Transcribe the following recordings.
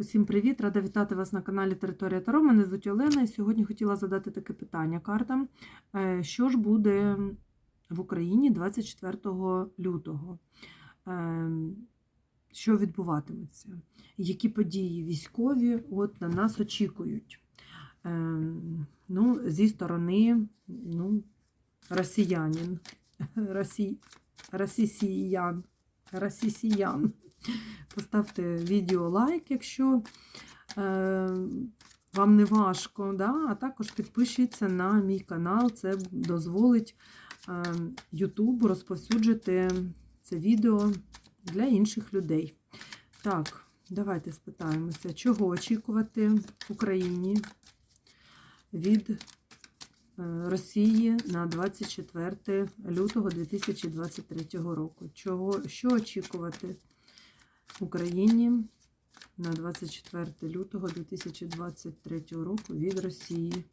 Усім привіт! Рада вітати вас на каналі Територія Таро. Мене звуть Олена, і сьогодні хотіла задати таке питання картам. Е, Що ж буде в Україні 24 лютого? Е, Що відбуватиметься? Які події військові от на нас очікують? Е, Ну, зі сторони ну, росіянин, росі, росісіян, росісіян. Поставте відео лайк, якщо е, вам не важко. Да? А також підпишіться на мій канал. Це дозволить е, YouTube розповсюджити це відео для інших людей. Так, давайте спитаємося, чого очікувати Україні від е, Росії на 24 лютого 2023 року. Чого, Що очікувати? Україні на 24 лютого 2023 року від Росії.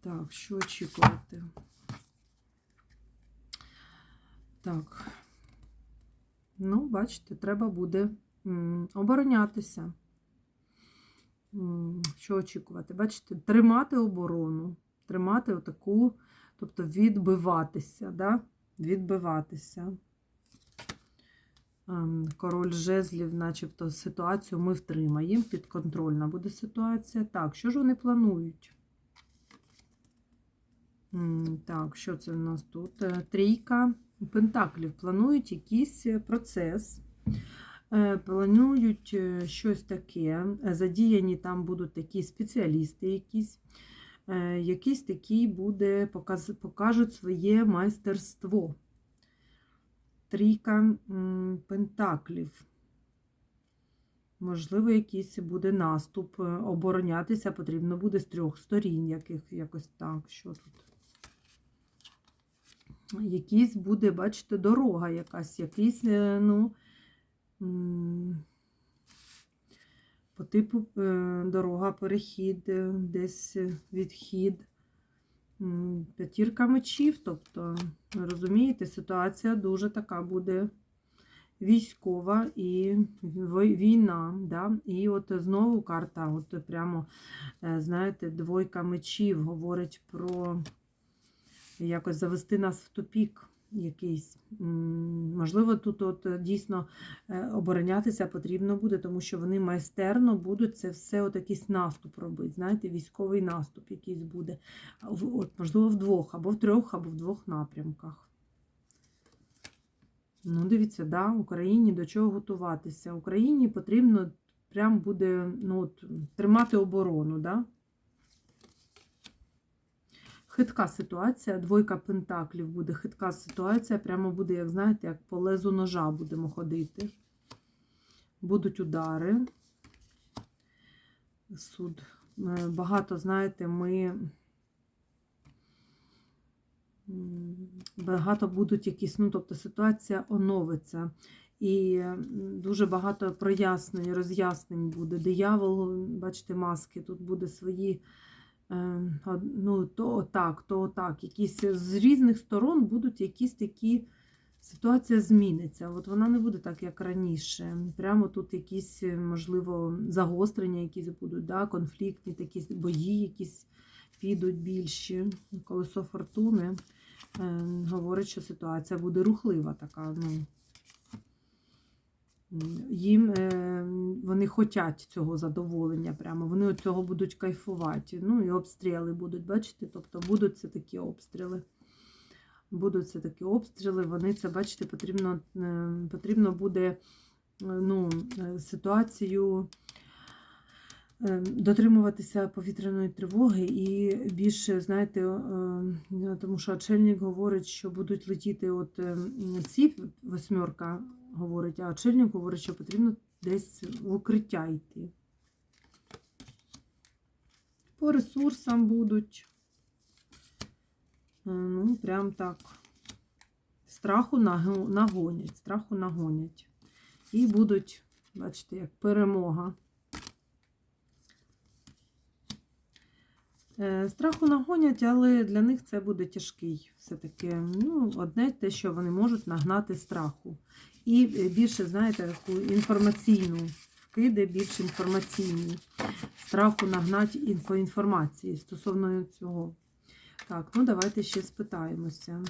Так, що очікувати? Так. Ну, бачите, треба буде оборонятися. Що очікувати? Бачите, тримати оборону, тримати отаку, тобто відбиватися, да? відбиватися. Ем, Король жезлів, начебто, ситуацію ми втримаємо. Підконтрольна буде ситуація. Так, що ж вони планують? Так, що це у нас тут? Е, Трійка пентаклів. Планують якийсь процес. Е, Планують е, щось таке. Е, Задіяні там будуть такі спеціалісти, якісь. Е, Якийсь такий буде, покажуть своє майстерство. Трійка пентаклів. Можливо, якийсь буде наступ. е, Оборонятися потрібно буде з трьох сторін, яких якось так. Що тут? Якийсь буде, бачите, дорога якась, якийсь, е, ну, по типу е, дорога, перехід, десь відхід. П'ятірка мечів, тобто, розумієте, ситуація дуже така буде військова і війна. Да? І от знову карта, от прямо, е, знаєте, двойка мечів говорить про якось завести нас в тупік якийсь. Можливо, тут от е, дійсно е, оборонятися потрібно буде, тому що вони майстерно будуть це все, от якийсь наступ робити. Знаєте, військовий наступ якийсь буде. От, можливо, в двох, або в трьох, або в двох напрямках. Ну, дивіться, да, Україні до чого готуватися. Україні потрібно прям буде ну, от, тримати оборону. Да? Хитка ситуація, двойка пентаклів буде хитка ситуація, прямо буде, як знаєте, як по лезу ножа будемо ходити. Будуть удари. Суд. Е, Багато, знаєте, ми. Багато будуть якісь, ну, тобто ситуація оновиться. І дуже багато прояснень, роз'яснень буде. Диявол, бачите, маски, тут буде свої Е, ну, то отак, то отак. Якісь з різних сторон будуть якісь такі. Ситуація зміниться. От вона не буде так, як раніше. Прямо тут якісь, е, можливо, загострення якісь будуть, да? конфліктні такі бої, якісь підуть більші. Колесо фортуни е, говорить, що ситуація буде рухлива така. ну, їм е, вони хочуть цього задоволення, прямо вони від цього будуть кайфувати. Ну і обстріли будуть, бачите? Тобто будуть це такі обстріли. Будуть це такі обстріли, вони це, бачите, потрібно, е, потрібно буде е, ну, ситуацію дотримуватися повітряної тривоги і більше, знаєте, е, тому що очельник говорить, що будуть летіти от е, ці восьмерка говорить, а очільник говорить, що потрібно десь в укриття йти. По ресурсам будуть. Е, Ну, прям так. Страху нагонять, страху нагонять. І будуть, бачите, як перемога. Страху нагонять, але для них це буде тяжкий. Все-таки ну, одне те, що вони можуть нагнати страху. І е, більше, знаєте, таку інформаційну вкиди більш інформаційні. Страху нагнать інфоінформації стосовно цього. Так, ну давайте ще спитаємося.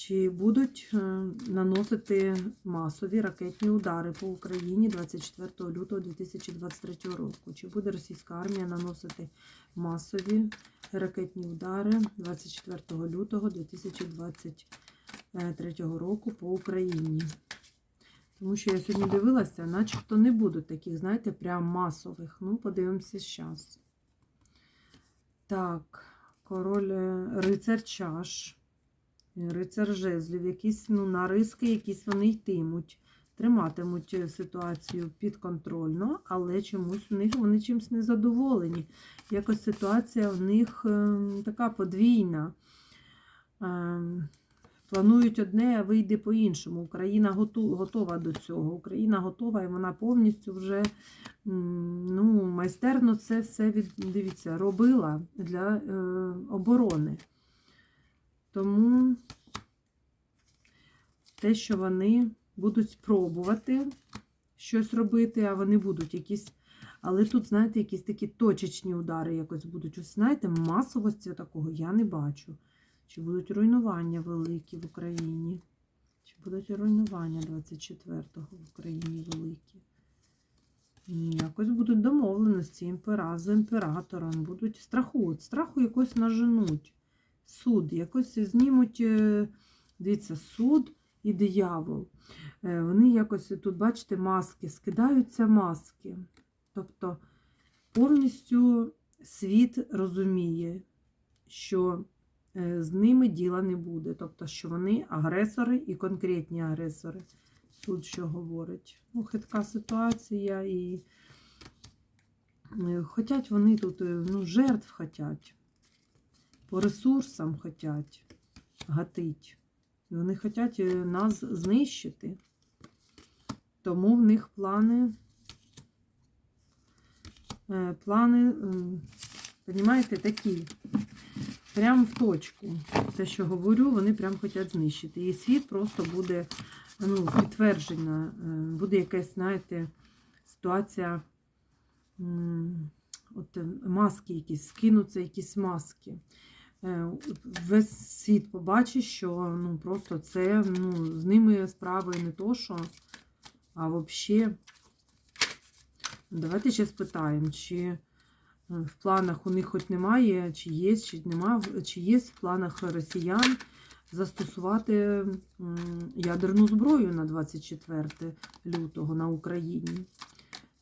Чи будуть е, наносити масові ракетні удари по Україні 24 лютого 2023 року? Чи буде російська армія наносити масові ракетні удари 24 лютого 2023 року по Україні? Тому що я сьогодні дивилася, начебто не будуть таких, знаєте, прям масових. Ну, подивимося зараз. Так, король е, рицар чаш. Рицар жезлів, якісь ну, нариски, якісь вони йтимуть, триматимуть е, ситуацію підконтрольно, але чомусь в них вони чимось незадоволені. Якось ситуація в них е, така подвійна. Е, планують одне, а вийде по-іншому. Україна готова до цього. Україна готова і вона повністю вже ну, майстерно це все від, дивіться, робила для е, оборони. Тому те, що вони будуть спробувати щось робити, а вони будуть якісь. Але тут, знаєте, якісь такі точечні удари якось будуть. Ось, знаєте, масовості такого я не бачу. Чи будуть руйнування великі в Україні? Чи будуть руйнування 24-го в Україні великі? Ні, якось будуть домовленості імпера з імператором, будуть страху, страху якось наженуть суд, якось знімуть, е, дивіться, суд і диявол. Е, Вони якось тут, бачите, маски, скидаються маски. Тобто повністю світ розуміє, що е, з ними діла не буде. Тобто, що вони агресори і конкретні агресори. Суд що говорить. Ну, хитка ситуація і хотять вони тут ну, жертв хотять по ресурсам хочуть гатить. Вони хочуть нас знищити. Тому в них плани, е, плани, розумієте, такі. Прям в точку. Те, що говорю, вони прям хочуть знищити. І світ просто буде ну, підтверджена, е, буде якась, знаєте, ситуація. От маски якісь, скинуться якісь маски. Е, весь світ побачить, що ну, просто це ну, з ними справи не то, що, а взагалі, давайте ще спитаємо, чи е, в планах у них хоч немає, чи є, чи немає, чи є в планах росіян застосувати ядерну зброю на 24 лютого на Україні.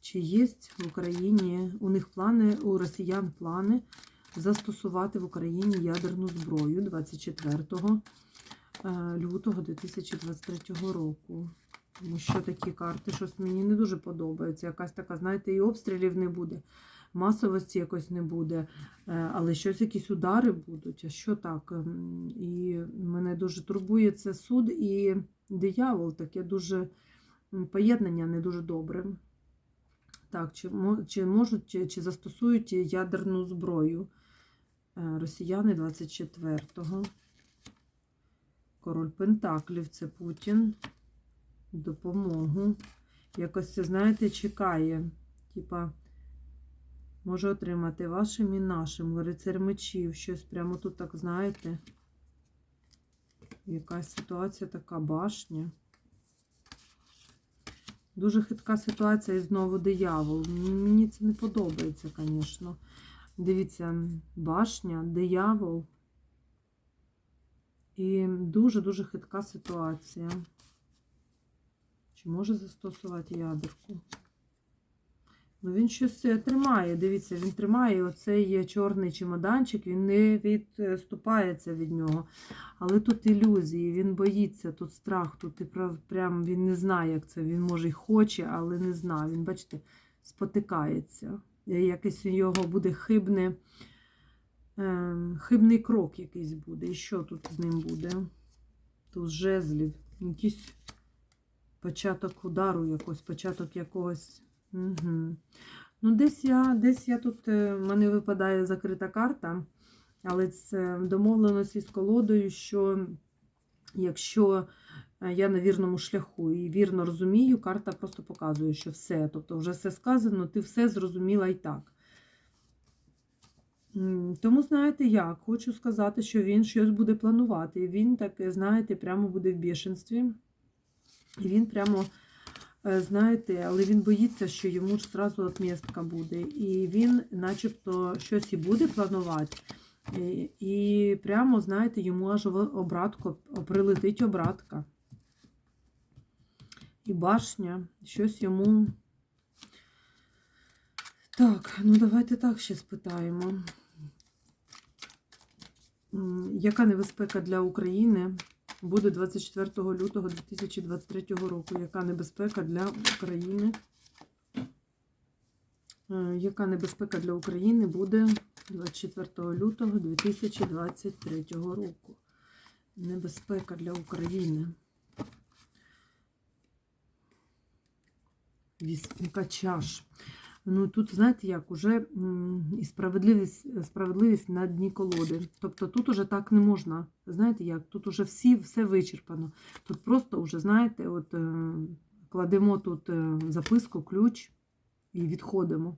Чи є в Україні у них плани, у росіян плани застосувати в Україні ядерну зброю 24 е, лютого 2023 року. Тому що такі карти щось мені не дуже подобаються. Якась така, знаєте, і обстрілів не буде, масовості якось не буде, е, але щось якісь удари будуть. А що так? Ем, і мене дуже турбує це суд і диявол, таке дуже поєднання не дуже добре. Так, чи чи можуть, чи, застосують ядерну зброю росіяни 24-го. Король Пентаклів це Путін. Допомогу. Якось це, знаєте, чекає. Типа, може отримати вашим і нашим. Рицар мечів. Щось прямо тут, так, знаєте. Якась ситуація така башня. Дуже хитка ситуація і знову диявол. Мені це не подобається, звісно. Дивіться, башня, диявол. І дуже-дуже хитка ситуація. Чи може застосувати ядерку? Ну, він щось тримає, дивіться, він тримає оцей чорний чемоданчик, він не відступається від нього. Але тут ілюзії, він боїться, тут страх, тут і прям він не знає, як це. Він може й хоче, але не знає. Він, бачите, спотикається якийсь у нього буде хибне, ем, хибний крок якийсь буде. І що тут з ним буде? Тут жезлів, якийсь початок удару, якось, початок якогось. Угу. Ну, Десь я десь я тут, е, в мене випадає закрита карта, але це домовленості з колодою, що якщо е, я на вірному шляху і вірно розумію, карта просто показує, що все. Тобто, вже все сказано, ти все зрозуміла і так. Тому, знаєте, як? Хочу сказати, що він щось буде планувати. Він так, знаєте, прямо буде в бішенстві. І він прямо, е, знаєте, але він боїться, що йому ж зразу отмістка буде. І він, начебто, щось і буде планувати. І, і прямо, знаєте, йому аж в обратку прилетить обратка. І башня, щось йому. Так, ну давайте так ще спитаємо. Яка небезпека для України буде 24 лютого 2023 року? Яка небезпека для України? Е, Яка небезпека для України буде 24 лютого 2023 року? Небезпека для України. Чаш. Ну тут, знаєте, як уже і справедливість, справедливість на дні колоди. Тобто тут уже так не можна. Знаєте як? Тут уже всі, все вичерпано. Тут просто вже, знаєте, от е, кладемо тут е, записку, ключ і відходимо.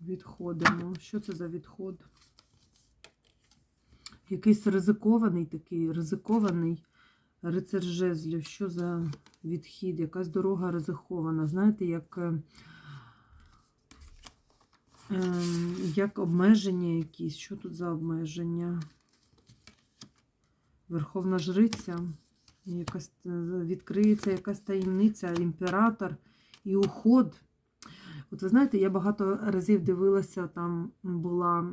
Відходимо. Що це за відход? Якийсь ризикований такий, ризикований рицар жезлів. Що за відхід? Якась дорога ризикована. Знаєте, як, е, е, як обмеження якісь. Що тут за обмеження? Верховна жриця. Якась е, відкриється якась таємниця, імператор і уход. От ви знаєте, я багато разів дивилася, там була.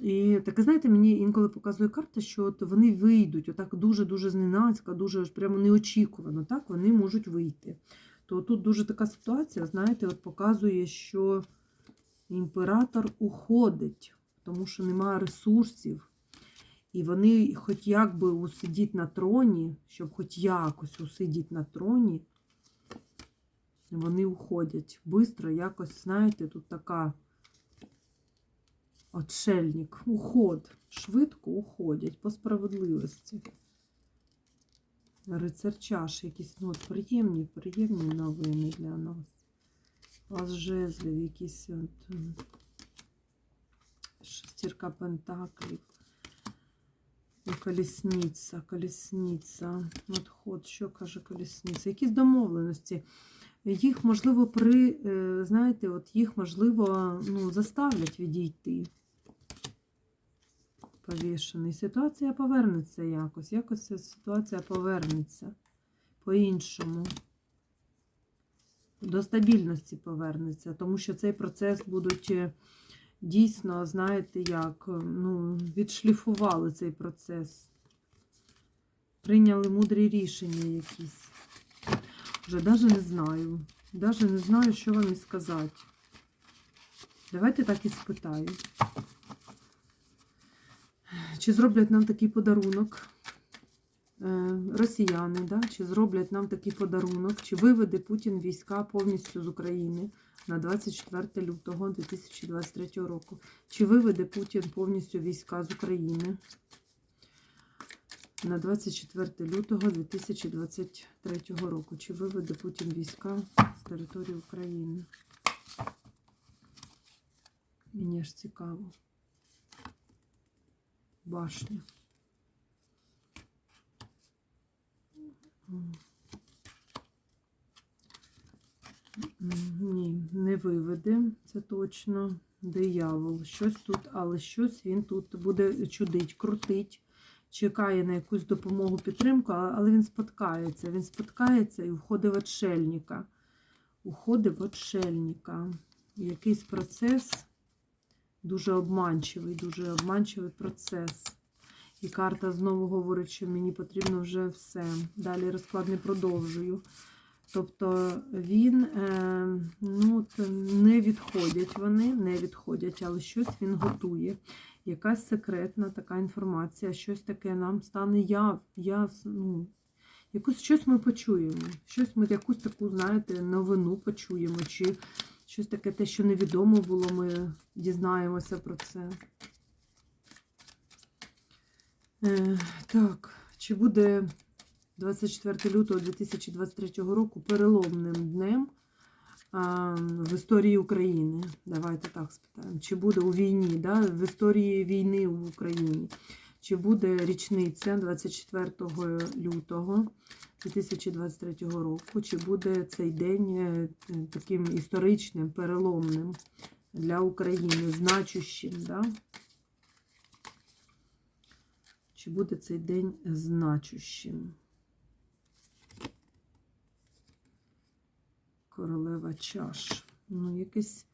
І таке, знаєте, мені інколи показує карта, що от вони вийдуть отак дуже-дуже зненацька, дуже прямо неочікувано, так, вони можуть вийти. То тут дуже така ситуація, знаєте, от показує, що імператор уходить, тому що немає ресурсів. І вони, хоч як би усидіть на троні, щоб хоч якось усидіти на троні, вони уходять. Бистро, якось, знаєте, тут така отшельник, уход. Швидко уходять по справедливості. Рицар чаш, якісь ну, от приємні, приємні новини для нас. Вас жезлів, якісь от, шестірка пентаклів. І колісниця, колісниця. Отход, що каже колісниця? Якісь домовленості. Їх, можливо, при, е, знаєте, от їх, можливо, ну, заставлять відійти. Повішений. Ситуація повернеться якось. Якось ця ситуація повернеться по-іншому. До стабільності повернеться, тому що цей процес будуть е, дійсно, знаєте, як, е, ну, відшліфували цей процес. Прийняли мудрі рішення якісь. Вже навіть не знаю. Навіть не знаю, що вам і сказати. Давайте так і спитаю. Чи зроблять нам такий подарунок е, росіяни, да? чи зроблять нам такий подарунок, чи виведе Путін війська повністю з України на 24 лютого 2023 року? Чи виведе Путін повністю війська з України на 24 лютого 2023 року? Чи виведе Путін війська з території України? Мені ж цікаво. Башня. Ні, не виведе, це точно. Диявол. Щось тут, але щось він тут буде чудить, крутить, чекає на якусь допомогу, підтримку, але він споткається. Він споткається і входить в отшельника. Уходить в отшельника. Якийсь процес дуже обманчивий, дуже обманчивий процес. І карта знову говорить, що мені потрібно вже все. Далі розклад не продовжую. Тобто він, е, ну, не відходять вони, не відходять, але щось він готує. Якась секретна така інформація, щось таке нам стане яв, яв, ну, якусь щось ми почуємо. Щось ми якусь таку, знаєте, новину почуємо, чи щось таке те, що невідомо було, ми дізнаємося про це. Е, так, чи буде 24 лютого 2023 року переломним днем а, в історії України? Давайте так спитаємо. Чи буде у війні, да, в історії війни в Україні? Чи буде річниця 24 лютого 2023 року? Чи буде цей день е, таким історичним, переломним для України, значущим? Да? Чи буде цей день значущим? Королева чаш. Ну, якісь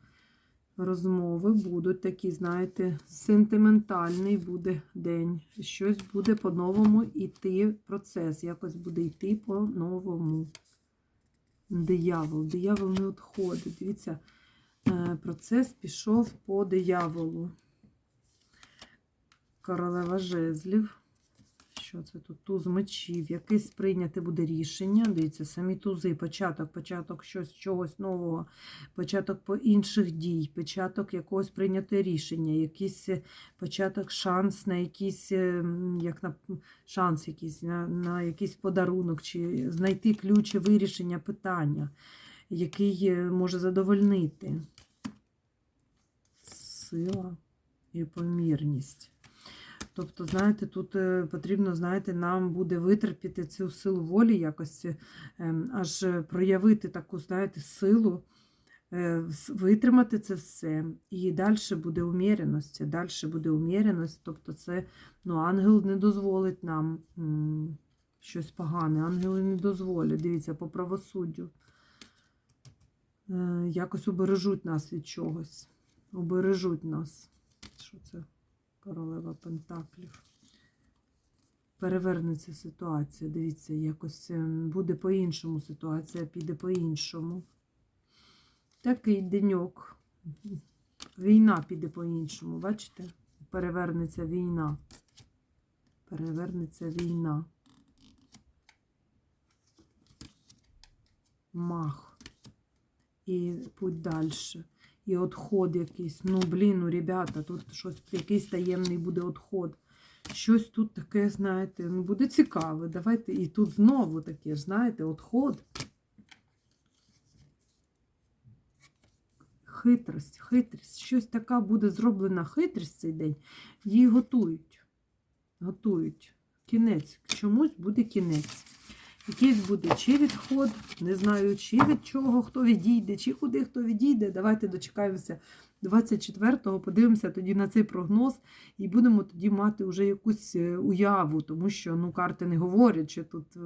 розмови будуть такі, знаєте, сентиментальний буде день. Щось буде по-новому йти процес. Якось буде йти по-новому. Диявол. Диявол не відходить. Дивіться, е, процес пішов по дияволу. Королева жезлів. Що це тут? Туз мечів. Якесь прийняти буде рішення. Дивіться, самі тузи, початок, початок щось, чогось нового, початок по інших дій, початок якогось прийняти рішення, якийсь е, початок, шанс на якийсь, е, як на шанс якийсь, на, на якийсь подарунок, чи знайти ключ вирішення питання, який е, може задовольнити. Сила і помірність. Тобто, знаєте, тут е, потрібно, знаєте, нам буде витерпіти цю силу волі, якось е, ем, аж е, проявити таку, знаєте, силу, витримати це все. І далі буде уміреність, далі буде уміреність. Тобто, це ну, ангел не дозволить нам щось погане. Ангели не дозволять. Дивіться, по правосуддю. Якось убережуть нас від чогось. Убережуть нас. Що це? Королева Пентаклів. Перевернеться ситуація. Дивіться, якось буде по-іншому ситуація, піде по-іншому. Такий деньок. Війна піде по-іншому, бачите? Перевернеться війна. Перевернеться війна. Мах. І путь далі і odход якийсь. Ну, блін, ну, ребята, тут щось, якийсь таємний буде odход. Щось тут таке, знаєте, ну, буде цікаве. Давайте. І тут знову таке, знаєте, odход. Хитрость, хитрість. Щось така буде зроблена хитрість цей день. Її готують. Готують. Кінець. Чомусь буде кінець. Якийсь буде чи відход, не знаю, чи від чого хто відійде, чи куди хто відійде. Давайте дочекаємося 24-го, подивимося тоді на цей прогноз і будемо тоді мати вже якусь е, уяву, тому що ну, карти не говорять, що тут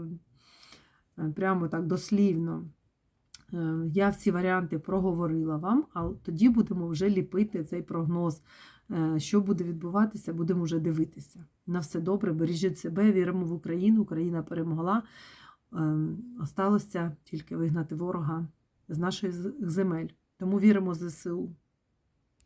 е, прямо так дослівно. Е, Я всі варіанти проговорила вам, а тоді будемо вже ліпити цей прогноз. Що буде відбуватися, будемо вже дивитися. На все добре, бережіть себе, віримо в Україну. Україна перемогла. Ем, Осталося тільки вигнати ворога з наших земель. Тому віримо в ЗСУ.